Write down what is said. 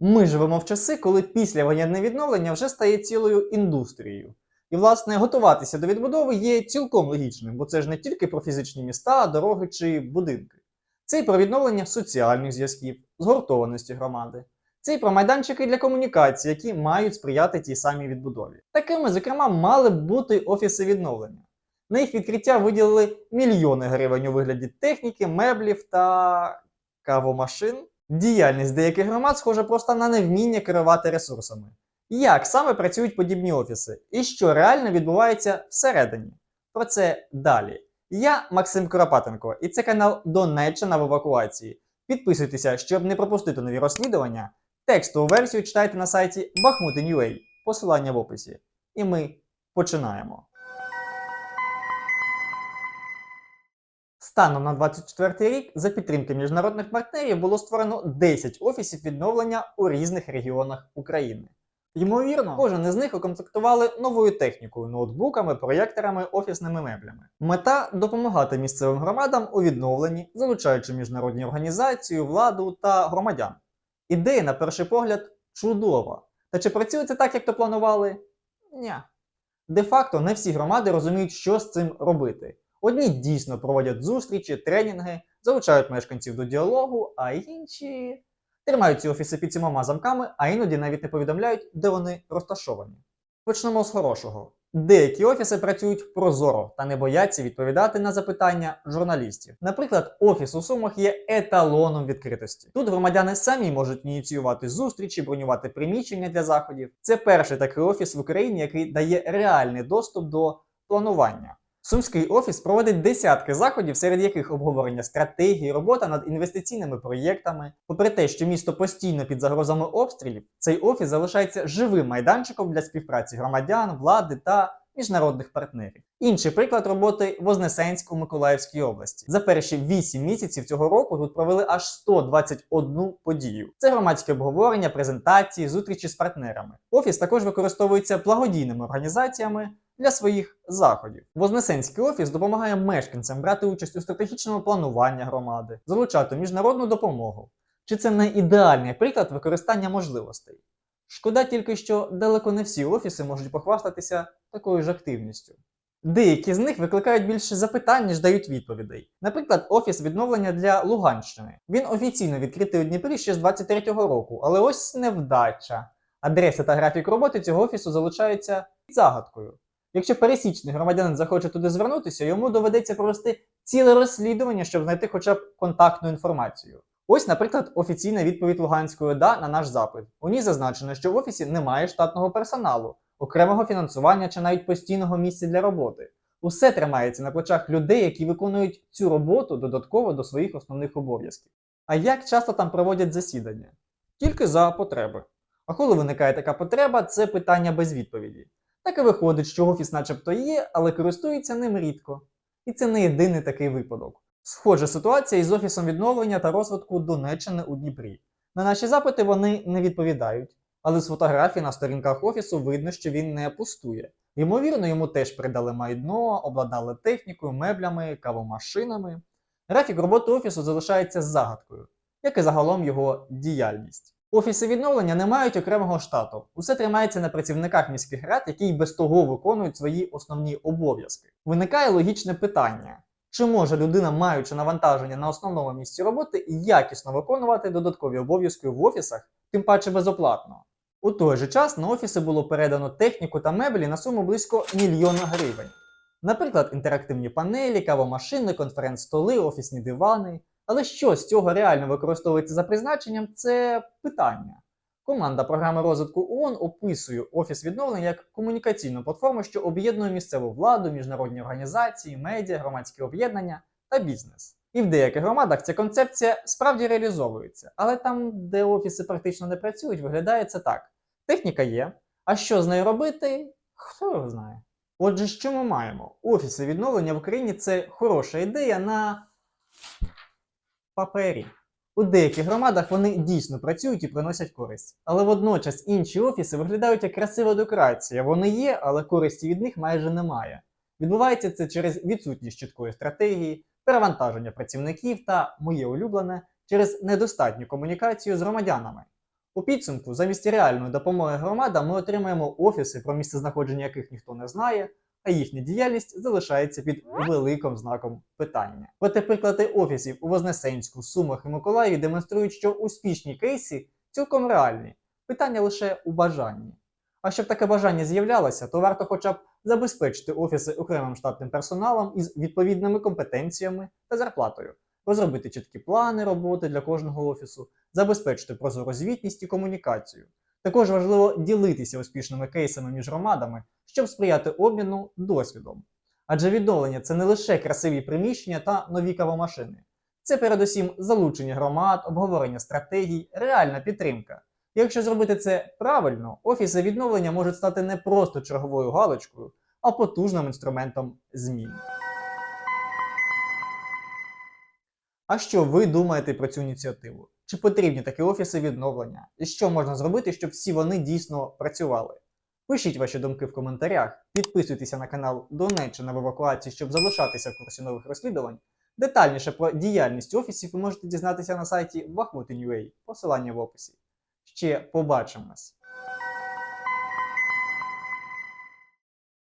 Ми живемо в часи, коли післявоєнне відновлення вже стає цілою індустрією. І, власне, готуватися до відбудови є цілком логічним, бо це ж не тільки про фізичні міста, дороги чи будинки. Це й про відновлення соціальних зв'язків, згуртованості громади. Це й про майданчики для комунікації, які мають сприяти тій самій відбудові. Такими, зокрема, мали б бути офіси відновлення. На їх відкриття виділили мільйони гривень у вигляді техніки, меблів та кавомашин. Діяльність деяких громад схожа просто на невміння керувати ресурсами. Як саме працюють подібні офіси і що реально відбувається всередині? Про це далі. Я Максим Куропатенко, і це канал Донеччина в евакуації. Підписуйтеся, щоб не пропустити нові розслідування. Текстову версію читайте на сайті Bachmutin.ua, посилання в описі. І ми починаємо. Станом на 24 рік за підтримки міжнародних партнерів було створено 10 офісів відновлення у різних регіонах України. Ймовірно, кожен із них укомплектували новою технікою, ноутбуками, проєкторами, офісними меблями. Мета допомагати місцевим громадам у відновленні, залучаючи міжнародні організації, владу та громадян. Ідея, на перший погляд, чудова. Та чи працює це так, як то планували? Ні. Де-факто не всі громади розуміють, що з цим робити. Одні дійсно проводять зустрічі, тренінги, залучають мешканців до діалогу, а інші тримають ці офіси під сімома замками, а іноді навіть не повідомляють, де вони розташовані. Почнемо з хорошого. Деякі офіси працюють прозоро та не бояться відповідати на запитання журналістів. Наприклад, офіс у Сумах є еталоном відкритості. Тут громадяни самі можуть ініціювати зустрічі, бронювати приміщення для заходів. Це перший такий офіс в Україні, який дає реальний доступ до планування. Сумський офіс проводить десятки заходів, серед яких обговорення стратегії, робота над інвестиційними проєктами. Попри те, що місто постійно під загрозами обстрілів, цей офіс залишається живим майданчиком для співпраці громадян, влади та міжнародних партнерів. Інший приклад роботи в Вознесенську-Миколаївській області. За перші 8 місяців цього року тут провели аж 121 подію. Це громадське обговорення, презентації, зустрічі з партнерами. Офіс також використовується благодійними організаціями для своїх заходів. Вознесенський офіс допомагає мешканцям брати участь у стратегічному плануванні громади, залучати міжнародну допомогу. Чи це не ідеальний приклад використання можливостей? Шкода тільки, що далеко не всі офіси можуть похвастатися такою ж активністю. Деякі з них викликають більше запитань, ніж дають відповідей. Наприклад, офіс відновлення для Луганщини. Він офіційно відкритий у Дніпрі ще з 23-го року, але ось невдача. Адреса та графік роботи цього офісу залишаються під загадкою. Якщо пересічний громадянин захоче туди звернутися, йому доведеться провести ціле розслідування, щоб знайти хоча б контактну інформацію. Ось, наприклад, офіційна відповідь Луганської ОДА на наш запит. У ній зазначено, що в офісі немає штатного персоналу, окремого фінансування чи навіть постійного місця для роботи. Усе тримається на плечах людей, які виконують цю роботу додатково до своїх основних обов'язків. А як часто там проводять засідання? Тільки за потреби. А коли виникає така потреба, це питання без відповіді. Так і виходить, що офіс начебто є, але користується ним рідко. І це не єдиний такий випадок. Схожа ситуація із офісом відновлення та розвитку Донеччини у Дніпрі. На наші запити вони не відповідають, але з фотографій на сторінках офісу видно, що він не пустує. Ймовірно, йому теж придали майно, обладнали технікою, меблями, кавомашинами. Графік роботи офісу залишається загадкою, як і загалом його діяльність. Офіси відновлення не мають окремого штату. Усе тримається на працівниках міських рад, які й без того виконують свої основні обов'язки. Виникає логічне питання: чи може людина, маючи навантаження на основному місці роботи, якісно виконувати додаткові обов'язки в офісах, тим паче безоплатно? У той же час на офіси було передано техніку та меблі на суму близько мільйона гривень. Наприклад, інтерактивні панелі, кавомашини, конференц-столи, офісні дивани. Але що з цього реально використовується за призначенням, це питання. Команда програми розвитку ООН описує офіс відновлення як комунікаційну платформу, що об'єднує місцеву владу, міжнародні організації, медіа, громадські об'єднання та бізнес. І в деяких громадах ця концепція справді реалізовується, але там, де офіси практично не працюють, виглядає це так: техніка є, а що з нею робити, хто його знає. Отже, що ми маємо? Офіси відновлення в Україні це хороша ідея на папері. У деяких громадах вони дійсно працюють і приносять користь. Але водночас інші офіси виглядають як красива декорація. Вони є, але користі від них майже немає. Відбувається це через відсутність чіткої стратегії, перевантаження працівників та, моє улюблене, через недостатню комунікацію з громадянами. У підсумку, замість реальної допомоги громадам, ми отримаємо офіси, про місце знаходження яких ніхто не знає, а їхня діяльність залишається під великим знаком питання. Проте приклади офісів у Вознесенську, Сумах і Миколаєві демонструють, що успішні кейси цілком реальні. Питання лише у бажанні. А щоб таке бажання з'являлося, то варто хоча б забезпечити офіси окремим штатним персоналом із відповідними компетенціями та зарплатою, розробити чіткі плани роботи для кожного офісу, забезпечити прозору звітність і комунікацію. Також важливо ділитися успішними кейсами між громадами, щоб сприяти обміну досвідом. Адже відновлення це не лише красиві приміщення та нові кавомашини. Це передусім залучення громад, обговорення стратегій, реальна підтримка. Якщо зробити це правильно, офіси відновлення можуть стати не просто черговою галочкою, а потужним інструментом змін. А що ви думаєте про цю ініціативу? Чи потрібні такі офіси відновлення? І що можна зробити, щоб всі вони дійсно працювали? Пишіть ваші думки в коментарях, підписуйтеся на канал Донеччина в евакуації, щоб залишатися в курсі нових розслідувань. Детальніше про діяльність офісів ви можете дізнатися на сайті Вахмутин.ua, посилання в описі. Ще побачимось!